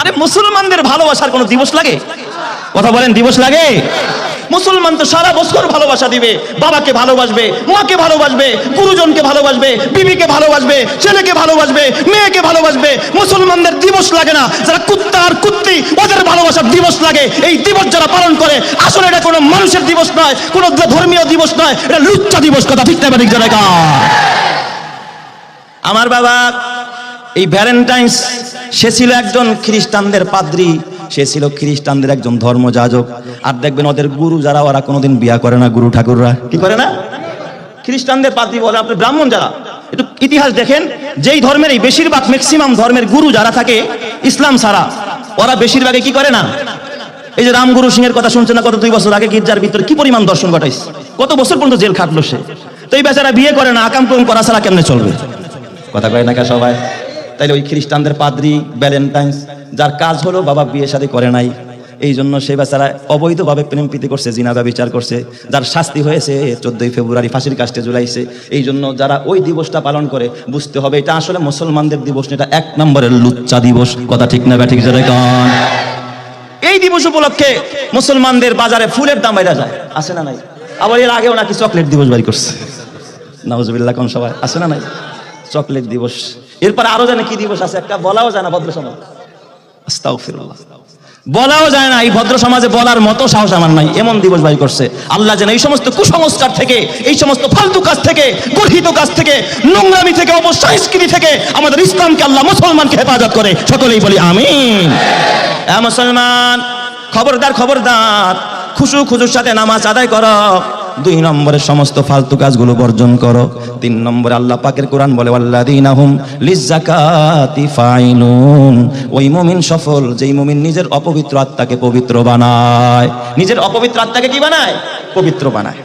আরে মুসলমানদের ভালোবাসার কোনো দিবস লাগে? কথা বলেন, দিবস লাগে? মুসলমান তো সারা বছর ভালোবাসা দিবে, বাবাকে ভালোবাসবে, মাকে ভালোবাসবে, গুরুজনকে ভালোবাসবে, বিবিকে ভালোবাসবে, ছেলেকে ভালোবাসবে, মেয়েকে ভালোবাসবে। মুসলমানদের দিবস লাগে না, যারা কুত্তা আর কুত্তি, ওদের ভালোবাসার দিবস লাগে। এই দিবস যারা পালন করে, আসলে এটা কোনো মানুষের দিবস নয়, কোনো ধর্মীয় দিবস নয়, এটা লুচ্চা দিবস, কথা ঠিক না ঠিক আমার বাবা, এই ভ্যালেন্টাইন্স সে ছিল একজন খ্রিস্টানদের পাদ্রী, সে ছিল খ্রিস্টানদের একজন ধর্মযাজক। আর দেখবেন ওদের গুরু যারা, ওরা কোনোদিন বিয়া করে না গুরু ঠাকুররা। কি করে না? খ্রিস্টানদের পাদ্রী বলে, আপনি ব্রাহ্মণ যারা, একটু ইতিহাস দেখেন, যেই ধর্মের, এই বেশিরভাগ ম্যাক্সিমাম ধর্মের গুরু যারা থাকে, ইসলাম সারা ওরা বেশিরভাগে কি করে না? এই যে রামগুরু সিং এর কথা শুনছেন না, কত দুই বছর আগে গির্জার ভিতরে কি পরিমাণ দর্শন ঘটাইছে? কত বছর পর্যন্ত জেল খাটলো সে? তো এই বেচারা বিয়ে করে না, আকাম কুম করা ছাড়া কেমনে চলবে? কথা কয় না কে সবাই? তাইলে ওই খ্রিস্টানদের পাদ্রি ভ্যালেন্টাইন্স, যার কাজ হলো বাবা বিয়ে শাদী করে নাই। এই জন্য সে বেচারা অবৈধভাবে প্রেম প্রীতি করছে জিনাবা বিচার করছে, যার শাস্তি হয়েছে চোদ্দই ফেব্রুয়ারি, ফাঁসির কাস্টে ঝুলাইছে এই জন্য যারা ওই দিবসটা পালন করে, বুঝতে হবে এটা আসলে মুসলমানদের দিবস এটা এক নম্বরের লুচ্চা দিবস। কথা ঠিক না ব্যাঠিক কন। এই দিবস উপলক্ষে মুসলমানদের বাজারে ফুলের দাম বাইরা যায়। আছে না নাই? আবার এর আগেও নাকি চকলেট দিবস বাড়ি করছে। নাউজুবিল্লাহ কোন সবাই, আছে না নাই? চকলেট দিবস। এরপর আরও জানে কি দিবস আছে একটা বলাও যায় না ভদ্র সমাজ। বলাও যায় না এই ভদ্র সমাজে বলার মতো সাহস আমার নাই এমন দিবস বাড়ি করছে। আল্লাহ যেন এই সমস্ত কুসংস্কার থেকে এই সমস্ত ফালতু কাজ থেকে গর্হিত কাজ থেকে নোংরামি থেকে অপসংস্কৃতি থেকে আমাদের ইসলামকে আল্লাহ মুসলমানকে হেফাজত করে। সকলেই বলি আমিন। মুসলমান খবরদার খবরদার খুশু খুশুর সাথে নামাজ আদায় করো। দুই নম্বরে সমস্ত ফালতু কাজগুলো বর্জন করো। তিন নম্বরে আল্লাহ পাকের কোরআন বলে আল্লাদিনাহুম লিজাকাতি ফাইনুন ওই মুমিন সফল, যেই মুমিন নিজের অপবিত্র আত্মাকে পবিত্র বানায়। নিজের অপবিত্র আত্মাকে কি বানায়? পবিত্র বানায়।